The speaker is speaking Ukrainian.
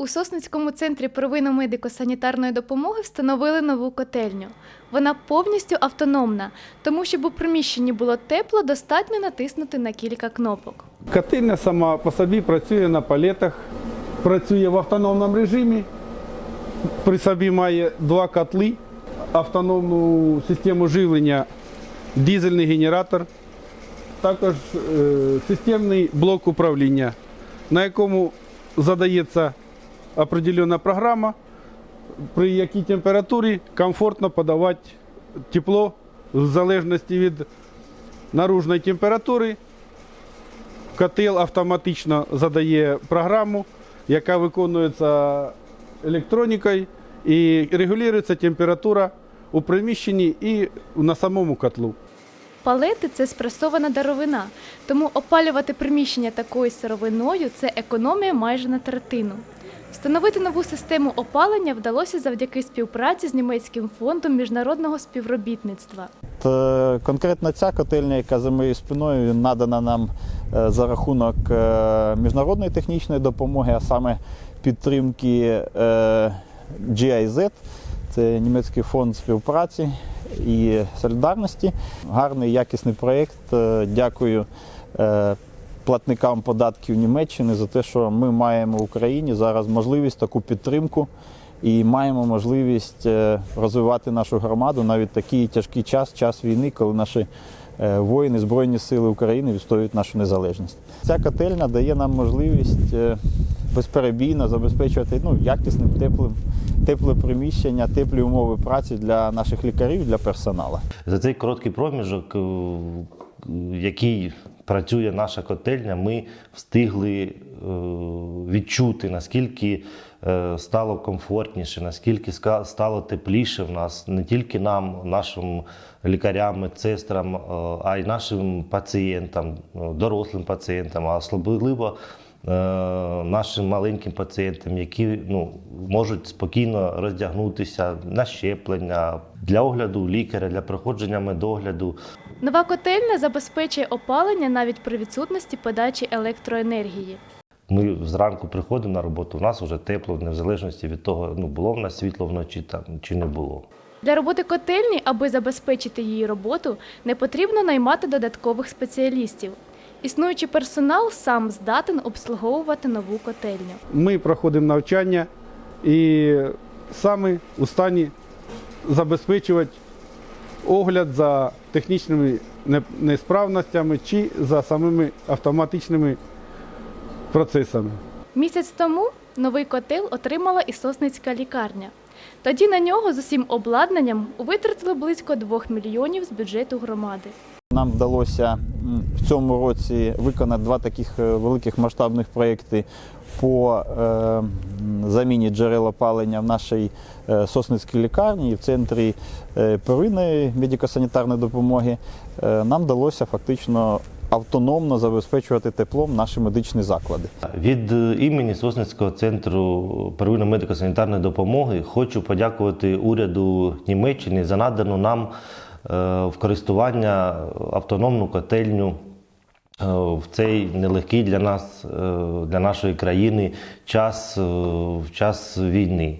У Сосницькому центрі первинно медико-санітарної допомоги встановили нову котельню. Вона повністю автономна, тому щоб у приміщенні було тепло, достатньо натиснути на кілька кнопок. Котельня сама по собі працює на палетах, працює в автономному режимі. При собі має два котли, автономну систему живлення, дизельний генератор, також е, системний блок управління, на якому задається определена програма, при якій температурі комфортно подавати тепло в залежності від наружної температури Котел автоматично задає програму, яка виконується електронікою і регулюється температура у приміщенні і на самому котлу. Палети це спресована деревина, тому опалювати приміщення такою сировиною це економія майже на третину. Встановити нову систему опалення вдалося завдяки співпраці з німецьким фондом міжнародного співробітництва. Конкретно ця котельня, яка за моєю спиною, надана нам е, за рахунок е, міжнародної технічної допомоги, а саме підтримки е, GIZ, це німецький фонд співпраці і солідарності. Гарний якісний проєкт. Дякую платникам податків Німеччини за те, що ми маємо в Україні зараз можливість таку підтримку і маємо можливість е, розвивати нашу громаду навіть такий тяжкий час, час війни, коли наші е, воїни, Збройні Сили України відстоюють нашу незалежність. Ця котельня дає нам можливість е, безперебійно забезпечувати ну, якісним теплим, тепле приміщення, теплі умови праці для наших лікарів, для персоналу. За цей короткий проміжок, який працює наша котельня, ми встигли е, відчути, наскільки е, стало комфортніше, наскільки стало тепліше в нас, не тільки нам, нашим лікарям, медсестрам, е, а й нашим пацієнтам, дорослим пацієнтам, а особливо нашим маленьким пацієнтам, які ну, можуть спокійно роздягнутися на щеплення для огляду лікаря, для проходження медогляду. Нова котельня забезпечує опалення навіть при відсутності подачі електроенергії. Ми зранку приходимо на роботу, у нас вже тепло, в незалежності від того, ну було в нас світло вночі там чи не було. Для роботи котельні, аби забезпечити її роботу, не потрібно наймати додаткових спеціалістів. Існуючий персонал сам здатен обслуговувати нову котельню. Ми проходимо навчання і саме у стані забезпечувати огляд за технічними несправностями чи за самими автоматичними процесами. Місяць тому новий котел отримала і Сосницька лікарня. Тоді на нього з усім обладнанням витратили близько 2 мільйонів з бюджету громади. Нам вдалося в цьому році виконати два таких е, великих масштабних проєкти по е, заміні джерел опалення в нашій е, Сосницькій лікарні і в центрі первинної медико-санітарної допомоги. Нам вдалося фактично автономно забезпечувати теплом наші медичні заклади. Від імені Сосницького центру первинної медико-санітарної допомоги хочу подякувати уряду Німеччини за надану нам в користування автономну котельню е, в цей нелегкий для нас, е, для нашої країни час, е, в час війни.